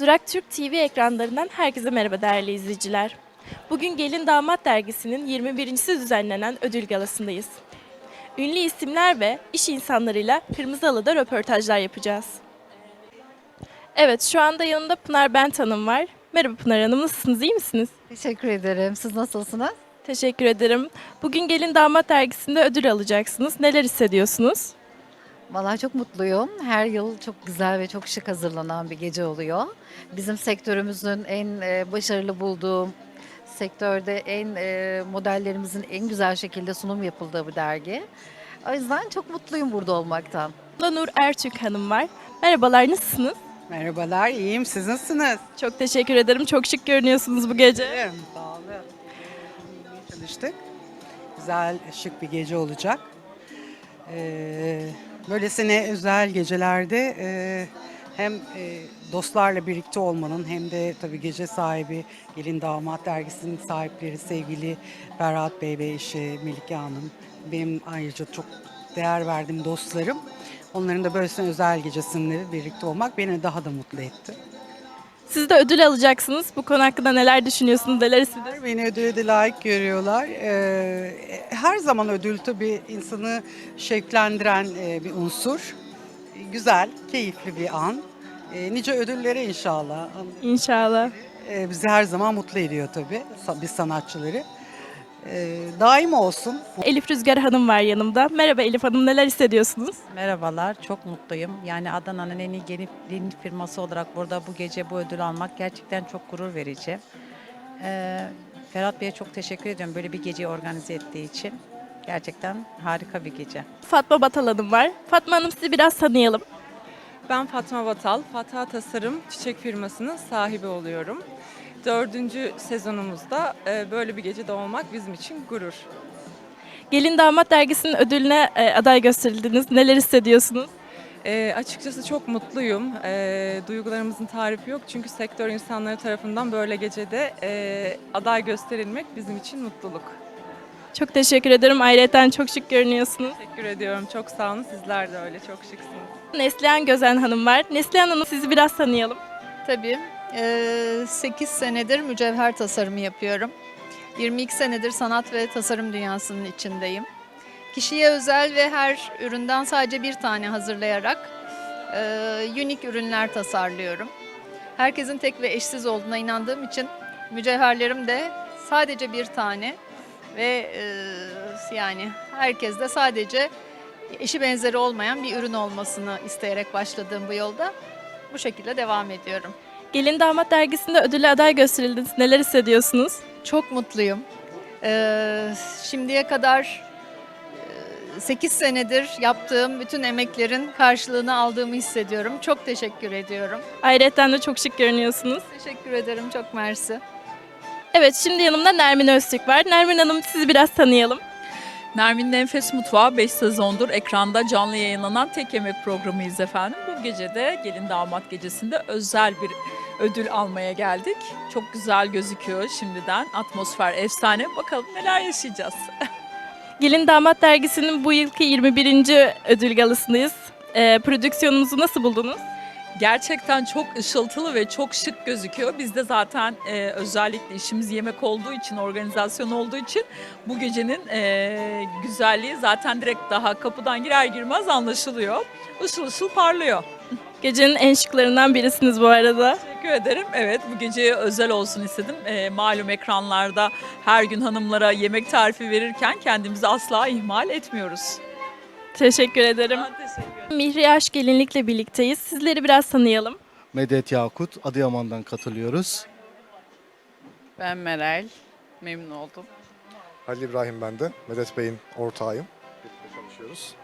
Durak Türk TV ekranlarından herkese merhaba değerli izleyiciler. Bugün Gelin Damat dergisinin 21.si düzenlenen ödül galasındayız. Ünlü isimler ve iş insanlarıyla Kırmızı Halı'da röportajlar yapacağız. Evet, şu anda yanımda Pınar Bent Hanım var. Merhaba Pınar Hanım, nasılsınız, iyi misiniz? Teşekkür ederim. Siz nasılsınız? Teşekkür ederim. Bugün Gelin Damat dergisinde ödül alacaksınız. Neler hissediyorsunuz? Vallahi çok mutluyum. Her yıl çok güzel ve çok şık hazırlanan bir gece oluyor. Bizim sektörümüzün en e, başarılı bulduğum, sektörde en e, modellerimizin en güzel şekilde sunum yapıldığı bir dergi. O yüzden çok mutluyum burada olmaktan. Burada Nur Ertürk Hanım var. Merhabalar, nasılsınız? Merhabalar, iyiyim. Siz nasılsınız? Çok teşekkür ederim. Çok şık görünüyorsunuz bu gece. İyiyim, sağ olun. İyiyim, Çalıştık. Güzel, şık bir gece olacak. Ee, böylesine özel gecelerde e, hem e, dostlarla birlikte olmanın hem de tabii gece sahibi Gelin Damat Dergisi'nin sahipleri sevgili Ferhat Bey ve eşi Melike Hanım. Benim ayrıca çok değer verdiğim dostlarım. Onların da böylesine özel gecesinde birlikte olmak beni daha da mutlu etti. Siz de ödül alacaksınız. Bu konu hakkında neler düşünüyorsunuz, neler hissediyorsunuz? Beni ödüle layık görüyorlar. Ee, her zaman ödül tabii insanı şevklendiren e, bir unsur. Güzel, keyifli bir an. E, nice ödüllere inşallah. İnşallah. E, bizi her zaman mutlu ediyor tabii, sa- biz sanatçıları. E, daim olsun. Elif Rüzgar Hanım var yanımda. Merhaba Elif Hanım, neler hissediyorsunuz? Merhabalar, çok mutluyum. Yani Adana'nın en iyi gelin, gelin firması olarak burada bu gece bu ödül almak gerçekten çok gurur verici. Ee, Ferhat Bey'e çok teşekkür ediyorum böyle bir geceyi organize ettiği için. Gerçekten harika bir gece. Fatma Batal Hanım var. Fatma Hanım sizi biraz tanıyalım. Ben Fatma Batal, Fatha Tasarım çiçek firmasının sahibi oluyorum. Dördüncü sezonumuzda e, böyle bir gecede olmak bizim için gurur. Gelin Damat dergisinin ödülüne e, aday gösterildiniz. Neler hissediyorsunuz? E, açıkçası çok mutluyum. E, duygularımızın tarifi yok çünkü sektör insanları tarafından böyle gecede e, aday gösterilmek bizim için mutluluk. Çok teşekkür ederim. Ayrıca çok şık görünüyorsunuz. Teşekkür ediyorum, çok sağ olun. Sizler de öyle, çok şıksınız. Neslihan Gözen Hanım var. Neslihan Hanım sizi biraz tanıyalım. Tabii. Ee, 8 senedir mücevher tasarımı yapıyorum. 22 senedir sanat ve tasarım dünyasının içindeyim. Kişiye özel ve her üründen sadece bir tane hazırlayarak e, unik ürünler tasarlıyorum. Herkesin tek ve eşsiz olduğuna inandığım için mücevherlerim de sadece bir tane ve e, yani herkes de sadece eşi benzeri olmayan bir ürün olmasını isteyerek başladığım bu yolda bu şekilde devam ediyorum. Gelin Damat dergisinde ödüle aday gösterildiniz. Neler hissediyorsunuz? Çok mutluyum. Ee, şimdiye kadar 8 senedir yaptığım bütün emeklerin karşılığını aldığımı hissediyorum. Çok teşekkür ediyorum. Ayrıca de çok şık görünüyorsunuz. Teşekkür ederim. Çok mersi. Evet şimdi yanımda Nermin Öztürk var. Nermin Hanım sizi biraz tanıyalım. Nermin'in Enfes Mutfağı 5 sezondur ekranda canlı yayınlanan tek yemek programıyız efendim. Bu gece de gelin damat gecesinde özel bir ödül almaya geldik. Çok güzel gözüküyor şimdiden. Atmosfer efsane. Bakalım neler yaşayacağız. Gelin Damat dergisinin bu yılki 21. ödül galasındayız. Ee, prodüksiyonumuzu nasıl buldunuz? Gerçekten çok ışıltılı ve çok şık gözüküyor. Biz de zaten e, özellikle işimiz yemek olduğu için, organizasyon olduğu için bu gecenin e, güzelliği zaten direkt daha kapıdan girer girmez anlaşılıyor. Işıl ışıl parlıyor. Gecenin en şıklarından birisiniz bu arada. Teşekkür ederim. Evet bu geceye özel olsun istedim. Ee, malum ekranlarda her gün hanımlara yemek tarifi verirken kendimizi asla ihmal etmiyoruz. Teşekkür ederim. Ben teşekkür ederim. Mihri Aş Gelinlik'le birlikteyiz. Sizleri biraz tanıyalım. Medet Yakut, Adıyaman'dan katılıyoruz. Ben Meral. Memnun oldum. Halil İbrahim ben de. Medet Bey'in ortağıyım. Birlikte çalışıyoruz.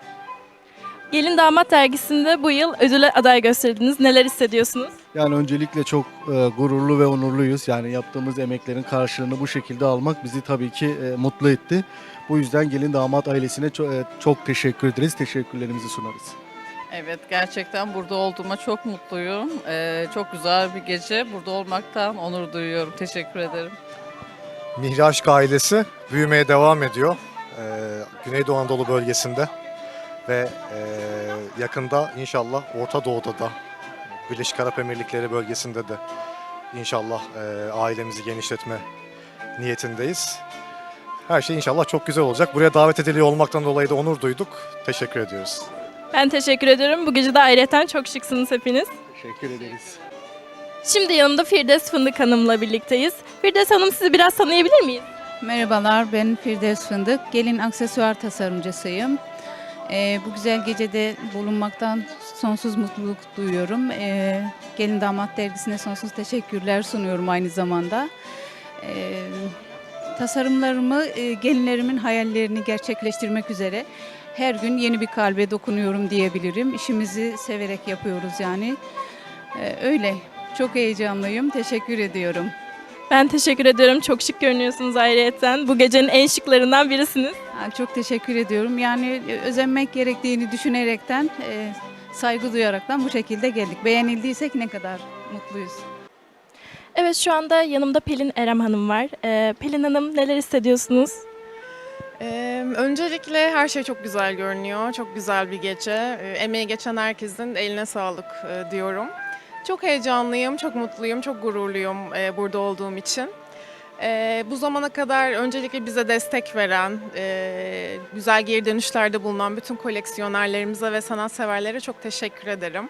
Gelin Damat dergisinde bu yıl ödüle aday gösterildiniz. Neler hissediyorsunuz? Yani öncelikle çok e, gururlu ve onurluyuz. Yani yaptığımız emeklerin karşılığını bu şekilde almak bizi tabii ki e, mutlu etti. Bu yüzden gelin damat ailesine çok, çok teşekkür ederiz. Teşekkürlerimizi sunarız. Evet gerçekten burada olduğuma çok mutluyum. Ee, çok güzel bir gece. Burada olmaktan onur duyuyorum. Teşekkür ederim. Mihri Aşk ailesi büyümeye devam ediyor. Ee, Güneydoğu Anadolu bölgesinde ve e, yakında inşallah Orta Doğu'da da Birleşik Arap Emirlikleri bölgesinde de inşallah e, ailemizi genişletme niyetindeyiz. Her şey inşallah çok güzel olacak. Buraya davet ediliyor olmaktan dolayı da onur duyduk. Teşekkür ediyoruz. Ben teşekkür ediyorum. Bu gece de ayrıca çok şıksınız hepiniz. Teşekkür ederiz. Şimdi yanımda Firdevs Fındık Hanım'la birlikteyiz. Firdevs Hanım sizi biraz tanıyabilir miyiz? Merhabalar, ben Firdevs Fındık. Gelin aksesuar tasarımcısıyım. Ee, bu güzel gecede bulunmaktan sonsuz mutluluk duyuyorum. Ee, Gelin Damat Dergisi'ne sonsuz teşekkürler sunuyorum aynı zamanda. Ee, tasarımlarımı e, gelinlerimin hayallerini gerçekleştirmek üzere her gün yeni bir kalbe dokunuyorum diyebilirim. İşimizi severek yapıyoruz yani. Ee, öyle. Çok heyecanlıyım. Teşekkür ediyorum. Ben teşekkür ediyorum. Çok şık görünüyorsunuz ayrıyeten. Bu gecenin en şıklarından birisiniz. Ha, Çok teşekkür ediyorum. Yani e, özenmek gerektiğini düşünerekten, e, saygı duyaraktan bu şekilde geldik. Beğenildiysek ne kadar mutluyuz. Evet şu anda yanımda Pelin Erem Hanım var. Ee, Pelin Hanım neler hissediyorsunuz? Ee, öncelikle her şey çok güzel görünüyor. Çok güzel bir gece. Ee, emeği geçen herkesin eline sağlık e, diyorum. Çok heyecanlıyım, çok mutluyum, çok gururluyum e, burada olduğum için. Ee, bu zamana kadar öncelikle bize destek veren, e, güzel geri dönüşlerde bulunan bütün koleksiyonerlerimize ve sanatseverlere çok teşekkür ederim.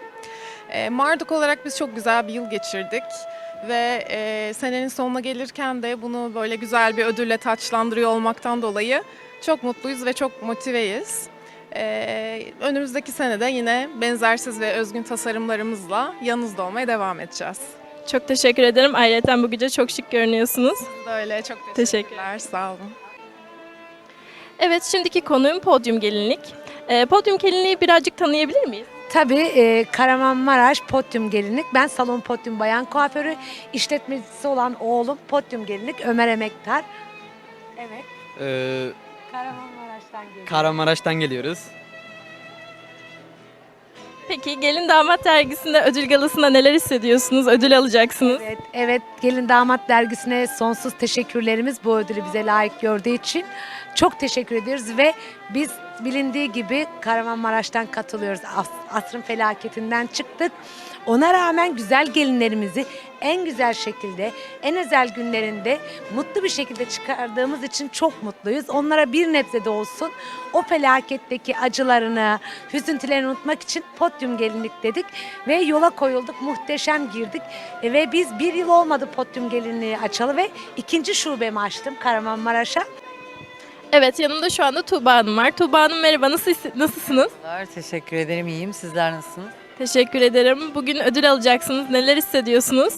E, Marduk olarak biz çok güzel bir yıl geçirdik ve e, senenin sonuna gelirken de bunu böyle güzel bir ödülle taçlandırıyor olmaktan dolayı çok mutluyuz ve çok motiveyiz. E, önümüzdeki senede yine benzersiz ve özgün tasarımlarımızla yanınızda olmaya devam edeceğiz. Çok teşekkür ederim. Ayrıca bu gece çok şık görünüyorsunuz. Böyle çok Teşekkürler. teşekkürler. Sağ olun. Evet şimdiki konuğum podyum gelinlik. Ee, podyum gelinliği birazcık tanıyabilir miyiz? Tabii e, Kahramanmaraş Podyum Gelinlik. Ben Salon Podyum Bayan Kuaförü. işletmecisi olan oğlum Podyum Gelinlik Ömer Emektar. Evet. Ee, Kahramanmaraş'tan geliyor. Kahramanmaraş'tan geliyoruz. Peki gelin damat dergisinde ödül galasında neler hissediyorsunuz? Ödül alacaksınız. Evet, evet Gelin Damat Dergisi'ne sonsuz teşekkürlerimiz bu ödülü bize layık gördüğü için. Çok teşekkür ediyoruz ve biz bilindiği gibi Kahramanmaraş'tan katılıyoruz. As- asrın felaketinden çıktık. Ona rağmen güzel gelinlerimizi en güzel şekilde, en özel günlerinde mutlu bir şekilde çıkardığımız için çok mutluyuz. Onlara bir nebze de olsun o felaketteki acılarını, hüzüntülerini unutmak için podyum gelinlik dedik ve yola koyulduk. Muhteşem girdik E, ve biz bir yıl olmadı podyum gelinliği açalı ve ikinci şubemi açtım Kahramanmaraş'a. Evet yanımda şu anda Tuğba Hanım var. Tuğba Hanım merhaba nasıl, nasılsınız? Teşekkür ederim. iyiyim. Sizler nasılsınız? Teşekkür ederim. Bugün ödül alacaksınız. Neler hissediyorsunuz?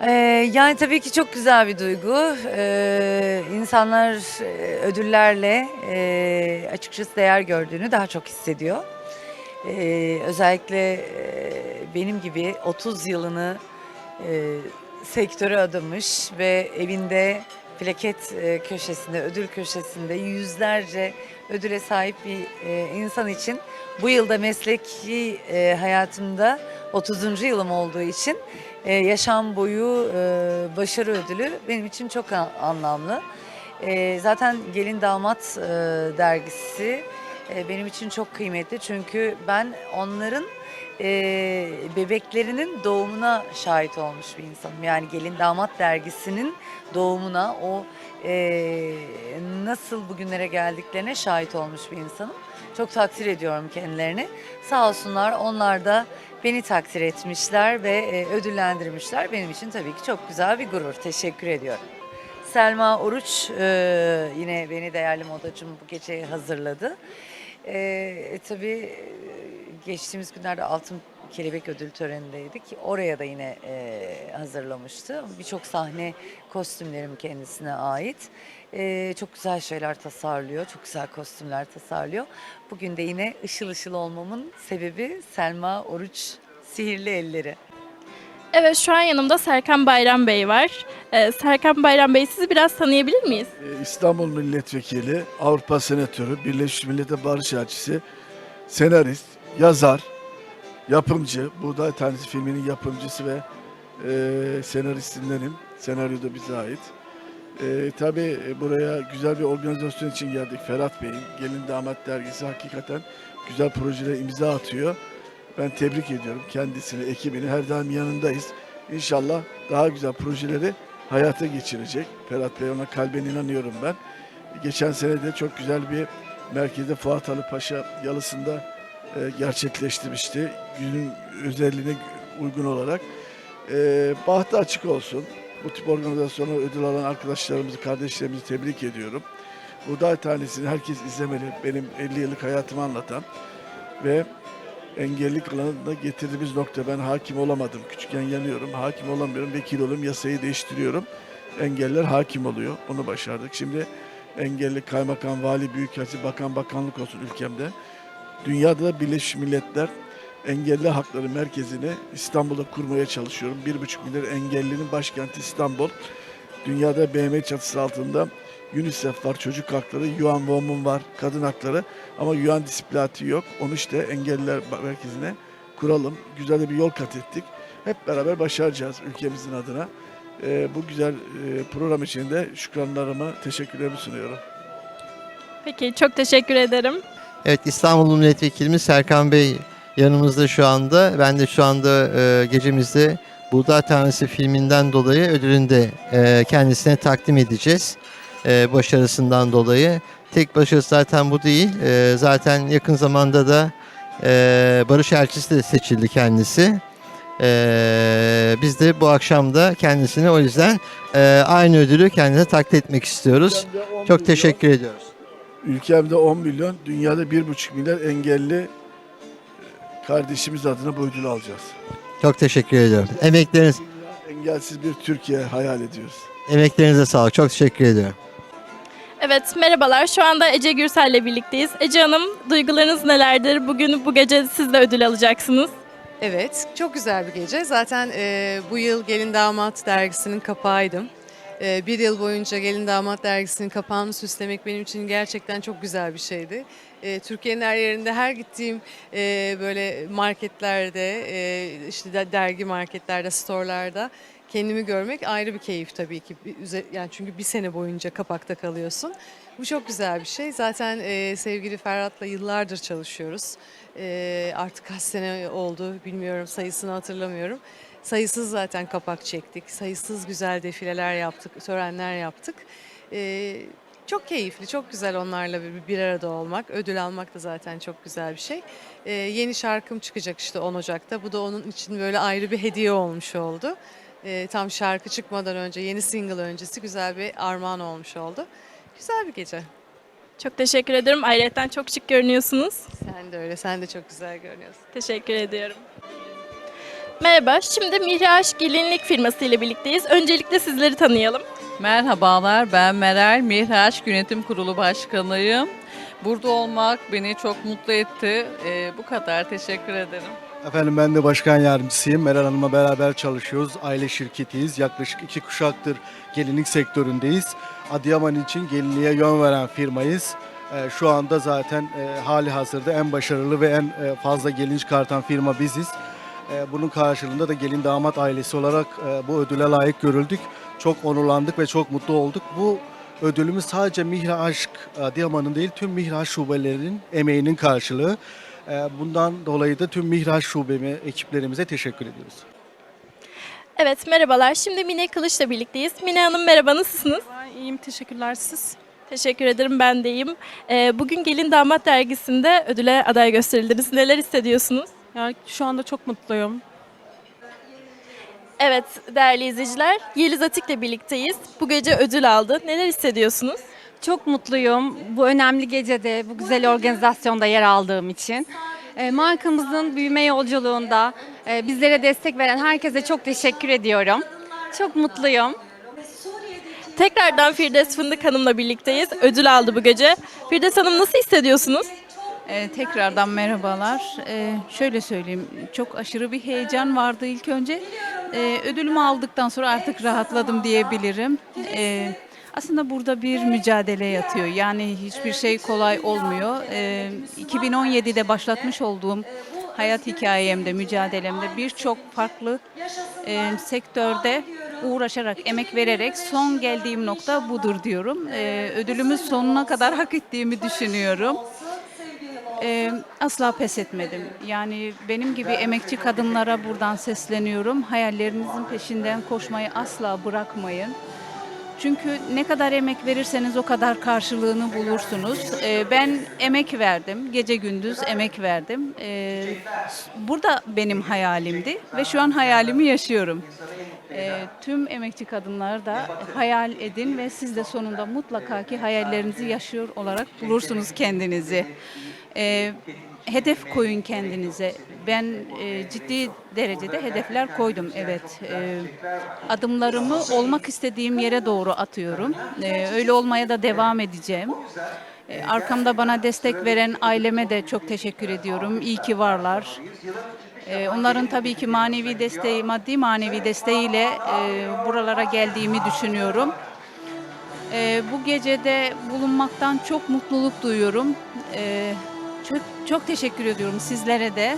Ee, yani tabii ki çok güzel bir duygu. Ee, insanlar e, ödüllerle e, açıkçası değer gördüğünü daha çok hissediyor. Ee, özellikle e, benim gibi 30 yılını e, sektöre adamış ve evinde plaket e, köşesinde, ödül köşesinde yüzlerce ödüle sahip bir e, insan için bu yılda mesleki e, hayatımda 30. yılım olduğu için e, yaşam boyu e, başarı ödülü benim için çok an- anlamlı. E, zaten Gelin Damat e, dergisi e, benim için çok kıymetli çünkü ben onların e, bebeklerinin doğumuna şahit olmuş bir insanım. Yani Gelin Damat dergisinin doğumuna, o e, nasıl bugünlere geldiklerine şahit olmuş bir insanım. Çok takdir ediyorum kendilerini. Sağ olsunlar onlar da beni takdir etmişler ve e, ödüllendirmişler. Benim için tabii ki çok güzel bir gurur. Teşekkür ediyorum. Selma Oruç e, yine beni değerli modacım bu gece hazırladı. E, tabii e, geçtiğimiz günlerde Altın Kelebek Ödül törenindeydik. Oraya da yine e, hazırlamıştı. Birçok sahne kostümlerim kendisine ait. E, çok güzel şeyler tasarlıyor, çok güzel kostümler tasarlıyor. Bugün de yine ışıl ışıl olmamın sebebi Selma Oruç sihirli elleri. Evet şu an yanımda Serkan Bayram Bey var. Ee, Serkan Bayram Bey sizi biraz tanıyabilir miyiz? Ee, İstanbul Milletvekili, Avrupa Senatörü, Birleşmiş Milletler Barış Elçisi, senarist, yazar, yapımcı. Bu da tanesi filminin yapımcısı ve e, senaristindenim. Senaryo da bize ait. E, tabii buraya güzel bir organizasyon için geldik. Ferhat Bey'in Gelin Damat Dergisi hakikaten güzel projelere imza atıyor. Ben tebrik ediyorum kendisini, ekibini. Her daim yanındayız. İnşallah daha güzel projeleri hayata geçirecek. Ferhat Bey ona kalben inanıyorum ben. Geçen sene de çok güzel bir merkezde Fuat Ali Paşa yalısında e, gerçekleştirmişti. Günün özelliğine uygun olarak. E, bahtı açık olsun. Bu tip organizasyona ödül alan arkadaşlarımızı, kardeşlerimizi tebrik ediyorum. Buğday Tanesi'ni herkes izlemeli. Benim 50 yıllık hayatımı anlatan ve engellilik alanında getirdiğimiz nokta. Ben hakim olamadım. Küçükken yanıyorum. Hakim olamıyorum. Vekil oluyorum. Yasayı değiştiriyorum. Engeller hakim oluyor. Onu başardık. Şimdi engelli kaymakam, vali, büyükelçi, bakan, bakanlık olsun ülkemde. Dünyada da Birleşmiş Milletler Engelli Hakları Merkezi'ni İstanbul'da kurmaya çalışıyorum. Bir buçuk milyar engellinin başkenti İstanbul. Dünyada BM çatısı altında UNICEF var, çocuk hakları, UN Women var, kadın hakları ama UN disiplinati yok. Onu işte engelliler merkezine kuralım. Güzel de bir yol kat ettik. Hep beraber başaracağız ülkemizin adına. Ee, bu güzel e, program için de şükranlarımı, teşekkürlerimi sunuyorum. Peki çok teşekkür ederim. Evet İstanbul Milletvekilimiz Serkan Bey yanımızda şu anda. Ben de şu anda e, gecemizde Buğday Tanesi filminden dolayı ödülünü de e, kendisine takdim edeceğiz. E, başarısından dolayı. Tek başarısı zaten bu değil. E, zaten yakın zamanda da e, Barış Elçisi de seçildi kendisi. E, biz de bu akşam da kendisine o yüzden e, aynı ödülü kendine takdim etmek istiyoruz. Ülkemde 10 Çok milyon- teşekkür ediyoruz. Ülkemde 10 milyon, dünyada 1,5 milyar engelli kardeşimiz adına bu ödülü alacağız. Çok teşekkür ediyorum. Emekleriniz, Engelsiz bir Türkiye hayal ediyoruz. emeklerinize sağlık. Çok teşekkür ediyorum. Evet merhabalar şu anda Ece Gürsel ile birlikteyiz. Ece Hanım duygularınız nelerdir? Bugün bu gece siz de ödül alacaksınız. Evet, çok güzel bir gece. Zaten e, bu yıl Gelin Damat dergisinin kapağıydım. E, bir yıl boyunca Gelin Damat dergisinin kapağını süslemek benim için gerçekten çok güzel bir şeydi. E, Türkiye'nin her yerinde, her gittiğim e, böyle marketlerde, e, işte de- dergi marketlerde, storelarda kendimi görmek ayrı bir keyif tabii ki. Yani çünkü bir sene boyunca kapakta kalıyorsun. Bu çok güzel bir şey. Zaten e, sevgili Ferhat'la yıllardır çalışıyoruz. Artık kaç sene oldu bilmiyorum sayısını hatırlamıyorum. Sayısız zaten kapak çektik. Sayısız güzel defileler yaptık, törenler yaptık. Çok keyifli, çok güzel onlarla bir, bir arada olmak. Ödül almak da zaten çok güzel bir şey. E, yeni şarkım çıkacak işte 10 Ocak'ta. Bu da onun için böyle ayrı bir hediye olmuş oldu. E, tam şarkı çıkmadan önce, yeni single öncesi güzel bir armağan olmuş oldu. Güzel bir gece. Çok teşekkür ederim. Ayrıca çok şık görünüyorsunuz. Sen de öyle, sen de çok güzel görünüyorsun. Teşekkür ediyorum. Merhaba, şimdi Mihraş Gelinlik firması ile birlikteyiz. Öncelikle sizleri tanıyalım. Merhabalar, ben Meral Mihraç Yönetim Kurulu Başkanıyım. Burada olmak beni çok mutlu etti. Ee, bu kadar, teşekkür ederim. Efendim ben de başkan yardımcısıyım. Meral Hanım'la beraber çalışıyoruz. Aile şirketiyiz. Yaklaşık iki kuşaktır gelinlik sektöründeyiz. Adıyaman için gelinliğe yön veren firmayız. Ee, şu anda zaten e, hali hazırda en başarılı ve en e, fazla gelin çıkartan firma biziz. E, bunun karşılığında da gelin damat ailesi olarak e, bu ödüle layık görüldük. Çok onurlandık ve çok mutlu olduk. Bu ödülümüz sadece Mihra Aşk Adıyaman'ın değil tüm Mihra şubelerinin emeğinin karşılığı. E, bundan dolayı da tüm Mihra şubemi ekiplerimize teşekkür ediyoruz. Evet, merhabalar. Şimdi Mine Kılıç'la birlikteyiz. Mine Hanım merhaba, nasılsınız? İyiyim, teşekkürler siz. Teşekkür ederim, ben de iyiyim. Ee, bugün Gelin Damat dergisinde ödüle aday gösterildiniz. Neler hissediyorsunuz? Yani şu anda çok mutluyum. Evet, değerli izleyiciler, Yeliz Atik'le birlikteyiz. Bu gece ödül aldı. Neler hissediyorsunuz? Çok mutluyum bu önemli gecede, bu güzel organizasyonda yer aldığım için. E, markamızın büyüme yolculuğunda e, bizlere destek veren herkese çok teşekkür ediyorum. Çok mutluyum. Tekrardan Firdevs Fındık Hanım'la birlikteyiz. Ödül aldı bu gece. Firdevs Hanım nasıl hissediyorsunuz? Ee, tekrardan merhabalar. Ee, şöyle söyleyeyim, çok aşırı bir heyecan vardı ilk önce. Ee, ödülümü aldıktan sonra artık rahatladım diyebilirim. Ee, aslında burada bir mücadele yatıyor. Yani hiçbir şey kolay olmuyor. Ee, 2017'de başlatmış olduğum hayat hikayemde, mücadelemde birçok farklı e, sektörde uğraşarak, emek vererek son geldiğim nokta budur diyorum. Ee, ödülümü sonuna kadar hak ettiğimi düşünüyorum. E, asla pes etmedim. Yani benim gibi emekçi kadınlara buradan sesleniyorum. Hayallerinizin peşinden koşmayı asla bırakmayın. Çünkü ne kadar emek verirseniz o kadar karşılığını bulursunuz. E, ben emek verdim, gece gündüz emek verdim. E, burada benim hayalimdi ve şu an hayalimi yaşıyorum. E, tüm emekçi kadınlar da hayal edin ve siz de sonunda mutlaka ki hayallerinizi yaşıyor olarak bulursunuz kendinizi. E, hedef koyun kendinize. Ben e, ciddi derecede hedefler koydum evet. E, adımlarımı olmak istediğim yere doğru atıyorum. E, öyle olmaya da devam edeceğim. E, Arkamda bana destek veren aileme de çok teşekkür ediyorum. İyi ki varlar. E, Onların tabii ki manevi desteği, maddi manevi desteğiyle e, buralara geldiğimi düşünüyorum. E, bu gecede bulunmaktan çok mutluluk duyuyorum. E, çok, çok teşekkür ediyorum sizlere de.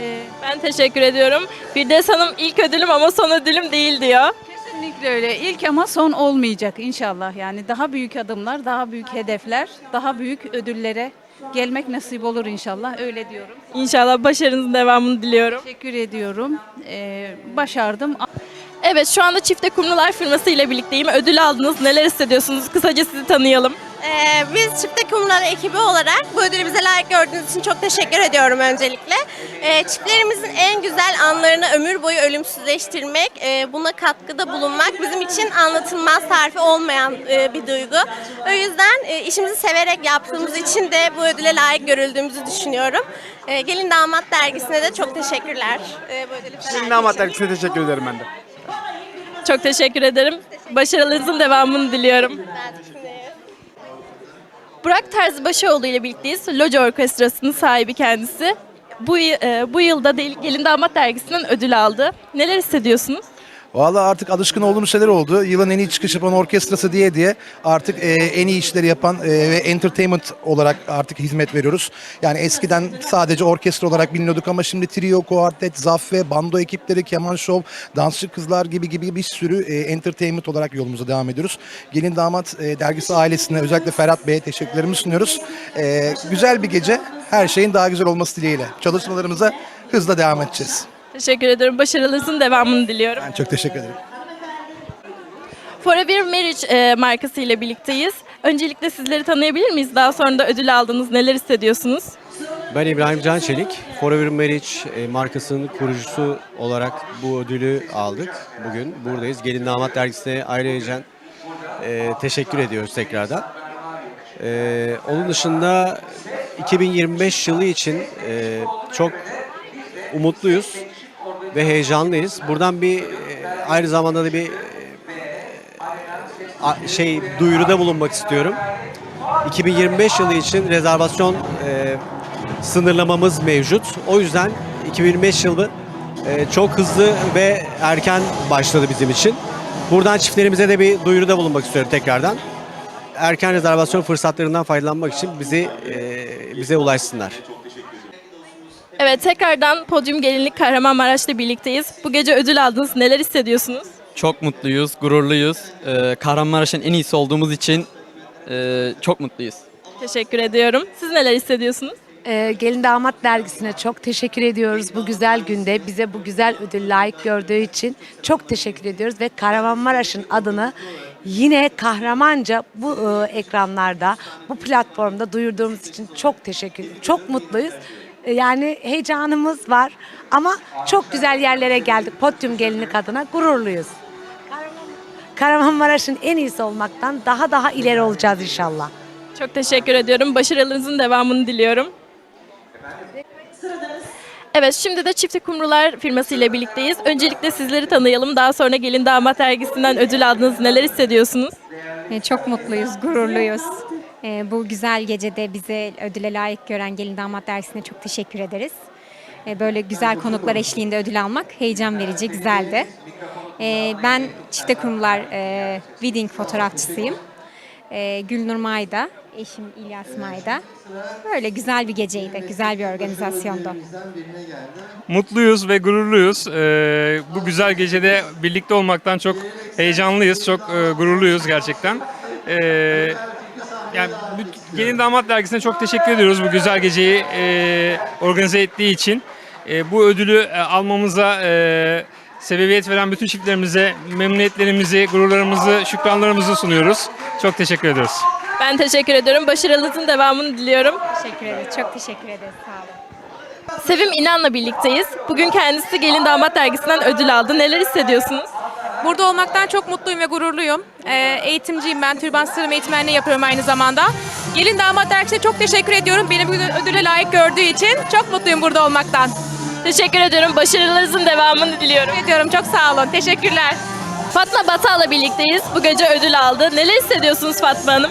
E, Ben teşekkür ediyorum. Firdevs Hanım ilk ödülüm ama son ödülüm değil diyor. Kesinlikle öyle. İlk ama son olmayacak inşallah. Yani daha büyük adımlar, daha büyük hedefler, daha büyük ödüllere gelmek nasip olur inşallah. Öyle diyorum. İnşallah başarınızın devamını diliyorum. Teşekkür ediyorum. Ee, başardım. Evet şu anda Çifte Kumrular firması ile birlikteyim. Ödül aldınız. Neler hissediyorsunuz? Kısaca sizi tanıyalım. Ee, biz Çifte Kumrular ekibi olarak bu ödülü bize layık gördüğünüz için çok teşekkür ediyorum öncelikle. Ee, çiftlerimizin en güzel anlarını ömür boyu ölümsüzleştirmek, e, buna katkıda bulunmak bizim için anlatılmaz tarifi olmayan e, bir duygu. O yüzden e, işimizi severek yaptığımız için de bu ödüle layık görüldüğümüzü düşünüyorum. E, Gelin Damat dergisine de çok teşekkürler. E, bu ödülü bize Gelin damat için. dergisine teşekkür ederim ben de. Çok teşekkür ederim. Başarılarınızın devamını diliyorum. Burak Terzibaşıoğlu ile birlikteyiz. Loca Orkestrası'nın sahibi kendisi. Bu, e, bu yılda Del- Gelin Damat dergisinden ödül aldı. Neler hissediyorsunuz? Valla artık alışkın olduğumuz şeyler oldu. Yılın en iyi çıkış yapan orkestrası diye diye artık e, en iyi işleri yapan e, ve entertainment olarak artık hizmet veriyoruz. Yani eskiden sadece orkestra olarak biliniyorduk ama şimdi trio, kuartet, zaffe, bando ekipleri, keman şov, dansçı kızlar gibi gibi bir sürü e, entertainment olarak yolumuza devam ediyoruz. Gelin Damat e, dergisi ailesine özellikle Ferhat Bey'e teşekkürlerimi sunuyoruz. E, güzel bir gece. Her şeyin daha güzel olması dileğiyle. Çalışmalarımıza hızla devam edeceğiz. Teşekkür ediyorum. Başarılarınızın devamını diliyorum. Ben çok teşekkür ederim. Forever Marriage e, markası ile birlikteyiz. Öncelikle sizleri tanıyabilir miyiz? Daha sonra da ödül aldınız. Neler hissediyorsunuz? Ben İbrahim Can Çelik. Forever Marriage e, markasının kurucusu olarak bu ödülü aldık. Bugün buradayız. Gelin Damat dergisine ayrıca e, teşekkür ediyoruz tekrardan. E, onun dışında 2025 yılı için e, çok umutluyuz ve heyecanlıyız. Buradan bir e, aynı zamanda da bir e, şey duyuruda bulunmak istiyorum. 2025 yılı için rezervasyon e, sınırlamamız mevcut. O yüzden 2025 yılı e, çok hızlı ve erken başladı bizim için. Buradan çiftlerimize de bir duyuruda bulunmak istiyorum tekrardan. Erken rezervasyon fırsatlarından faydalanmak için bizi e, bize ulaşsınlar. Evet tekrardan Podyum Gelinlik Kahramanmaraş'ta birlikteyiz. Bu gece ödül aldınız. Neler hissediyorsunuz? Çok mutluyuz, gururluyuz. Ee, Kahramanmaraş'ın en iyisi olduğumuz için e, çok mutluyuz. Teşekkür ediyorum. Siz neler hissediyorsunuz? Ee, Gelin Damat dergisine çok teşekkür ediyoruz bu güzel günde. Bize bu güzel ödül layık gördüğü için çok teşekkür ediyoruz ve Kahramanmaraş'ın adını yine kahramanca bu e, ekranlarda, bu platformda duyurduğumuz için çok teşekkür Çok mutluyuz. Yani heyecanımız var ama çok güzel yerlere geldik. Podyum gelinlik adına gururluyuz. Kahramanmaraş'ın en iyisi olmaktan daha daha ileri olacağız inşallah. Çok teşekkür ediyorum. Başarılarınızın devamını diliyorum. Evet şimdi de Çifte Kumrular firması ile birlikteyiz. Öncelikle sizleri tanıyalım. Daha sonra Gelin Damat dergisinden ödül aldınız. Neler hissediyorsunuz? E, Çok mutluyuz, gururluyuz. E, Bu güzel gecede bize ödüle layık gören Gelin Damat Dergisi'ne çok teşekkür ederiz. E, Böyle güzel konuklar eşliğinde ödül almak heyecan verici, güzeldi. E, Ben Çifte Kurumlar e, Wedding fotoğrafçısıyım. E, Gülnur Mayda, eşim İlyas Mayda. Böyle güzel bir geceydi, güzel bir organizasyondu. Mutluyuz ve gururluyuz. Ee, bu güzel gecede birlikte olmaktan çok heyecanlıyız, çok e, gururluyuz gerçekten. Ee, yani Gelin Damat Dergisi'ne çok teşekkür ediyoruz bu güzel geceyi e, organize ettiği için. E, bu ödülü e, almamıza e, sebebiyet veren bütün çiftlerimize memnuniyetlerimizi, gururlarımızı, şükranlarımızı sunuyoruz. Çok teşekkür ediyoruz. Ben teşekkür ediyorum. Başarınızın devamını diliyorum. Teşekkür ederiz. Çok teşekkür ederiz. Sağ olun. Sevim İnan'la birlikteyiz. Bugün kendisi Gelin Damat Dergisi'nden ödül aldı. Neler hissediyorsunuz? Burada olmaktan çok mutluyum ve gururluyum. Ee, eğitimciyim ben, türban sırım eğitmenliği yapıyorum aynı zamanda. Gelin Damat Dergisi'ne çok teşekkür ediyorum. Beni bugün ödüle layık gördüğü için çok mutluyum burada olmaktan. Teşekkür ediyorum. Başarılarınızın devamını diliyorum. Ediyorum, çok sağ olun. Teşekkürler. Fatma Batal'la birlikteyiz. Bu gece ödül aldı. Neler hissediyorsunuz Fatma Hanım?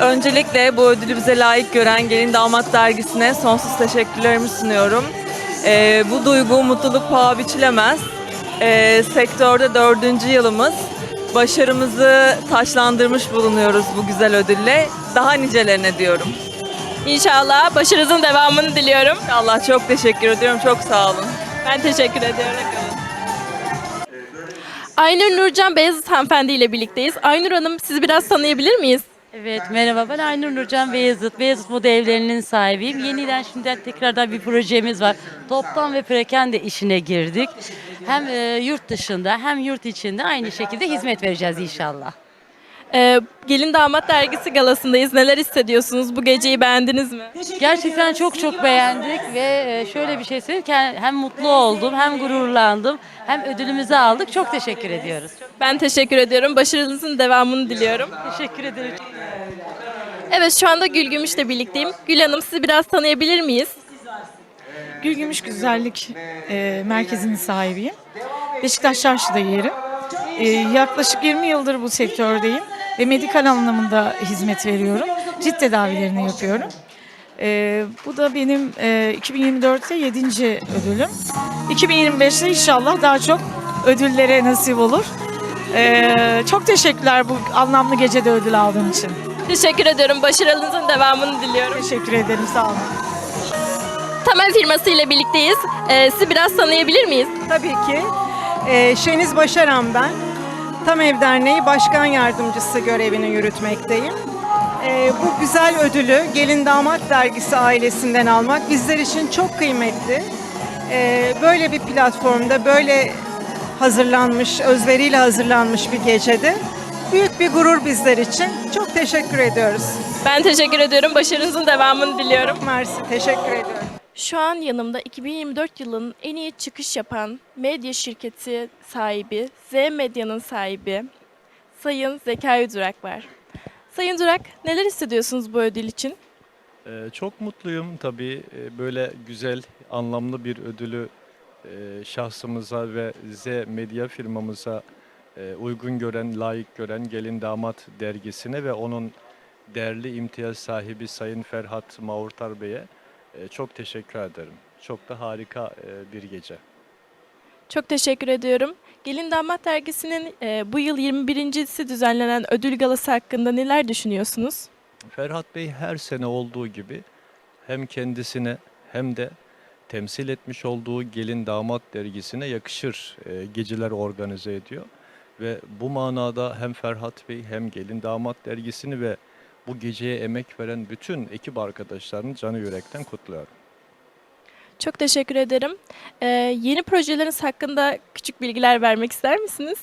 Öncelikle bu ödülü bize layık gören Gelin Damat Dergisi'ne sonsuz teşekkürlerimi sunuyorum. Ee, bu duygu, mutluluk paha biçilemez. Ee, sektörde dördüncü yılımız. Başarımızı taşlandırmış bulunuyoruz bu güzel ödülle. Daha nicelerine diyorum. İnşallah başarınızın devamını diliyorum. İnşallah çok teşekkür ediyorum. Çok sağ olun. Ben teşekkür ediyorum. Aynur Nurcan Beyazıt hanımefendi ile birlikteyiz. Aynur Hanım sizi biraz tanıyabilir miyiz? Evet merhaba ben Aynur Nurcan Beyazıt. Beyazıt Moda Evlerinin sahibiyim. Yeniden şimdiden tekrardan bir projemiz var. Toptan ve perakende işine girdik. Hem e, yurt dışında hem yurt içinde aynı şekilde hizmet vereceğiz inşallah. Ee, Gelin Damat Dergisi galasındayız. Neler hissediyorsunuz? Bu geceyi beğendiniz mi? Gerçekten çok çok beğendik ve e, şöyle bir şey söyleyeyim hem mutlu oldum hem gururlandım hem ödülümüzü aldık. Çok teşekkür ediyoruz. Ben teşekkür ediyorum. Başarınızın devamını diliyorum. Teşekkür ederim. Evet şu anda Gül Gümüş'le birlikteyim. Gül Hanım sizi biraz tanıyabilir miyiz? Gülgümüş Güzellik e, Merkezi'nin sahibiyim. Beşiktaş Çarşı'da yerim. E, yaklaşık 20 yıldır bu sektördeyim ve medikal anlamında hizmet veriyorum. Cilt tedavilerini yapıyorum. E, bu da benim e, 2024'te 7. ödülüm. 2025'te inşallah daha çok ödüllere nasip olur. E, çok teşekkürler bu anlamlı gecede ödül aldığım için. Teşekkür ediyorum. Başarınızın devamını diliyorum. Teşekkür ederim. Sağ olun. Tamel firması ile birlikteyiz. Ee, sizi biraz tanıyabilir miyiz? Tabii ki. Ee, Şeniz Başaran ben. Tam Ev Derneği Başkan Yardımcısı görevini yürütmekteyim. Ee, bu güzel ödülü Gelin Damat Dergisi ailesinden almak bizler için çok kıymetli. Ee, böyle bir platformda, böyle hazırlanmış, özveriyle hazırlanmış bir gecede büyük bir gurur bizler için. Çok teşekkür ediyoruz. Ben teşekkür ediyorum. Başarınızın devamını diliyorum. Mersi, teşekkür ediyorum. Şu an yanımda 2024 yılının en iyi çıkış yapan medya şirketi sahibi, Z Medya'nın sahibi Sayın Zekai Durak var. Sayın Durak, neler hissediyorsunuz bu ödül için? Ee, çok mutluyum tabii Ee, böyle güzel, anlamlı bir ödülü e, şahsımıza ve Z Medya firmamıza uygun gören, layık gören Gelin Damat dergisine ve onun değerli imtiyaz sahibi Sayın Ferhat Mavurtar Bey'e e, çok teşekkür ederim. Çok da harika e, bir gece. Çok teşekkür ediyorum. Gelin Damat Dergisi'nin e, bu yıl 21.si düzenlenen ödül galası hakkında neler düşünüyorsunuz? Ferhat Bey her sene olduğu gibi hem kendisine hem de temsil etmiş olduğu Gelin Damat dergisine yakışır e, geceler organize ediyor. Ve bu manada hem Ferhat Bey hem Gelin Damat dergisini ve bu geceye emek veren bütün ekip arkadaşlarını canı yürekten kutluyorum. Çok teşekkür ederim. E, yeni projeleriniz hakkında küçük bilgiler vermek ister misiniz?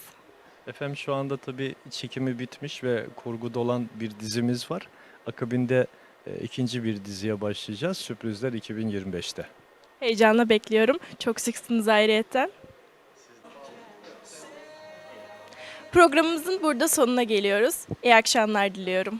Efendim şu anda tabii çekimi bitmiş ve kurguda olan bir dizimiz var. Akabinde e, ikinci bir diziye başlayacağız. Sürprizler 2025'te. Heyecanla bekliyorum. Çok sıksınız ayrıyetten. Programımızın burada sonuna geliyoruz. İyi akşamlar diliyorum.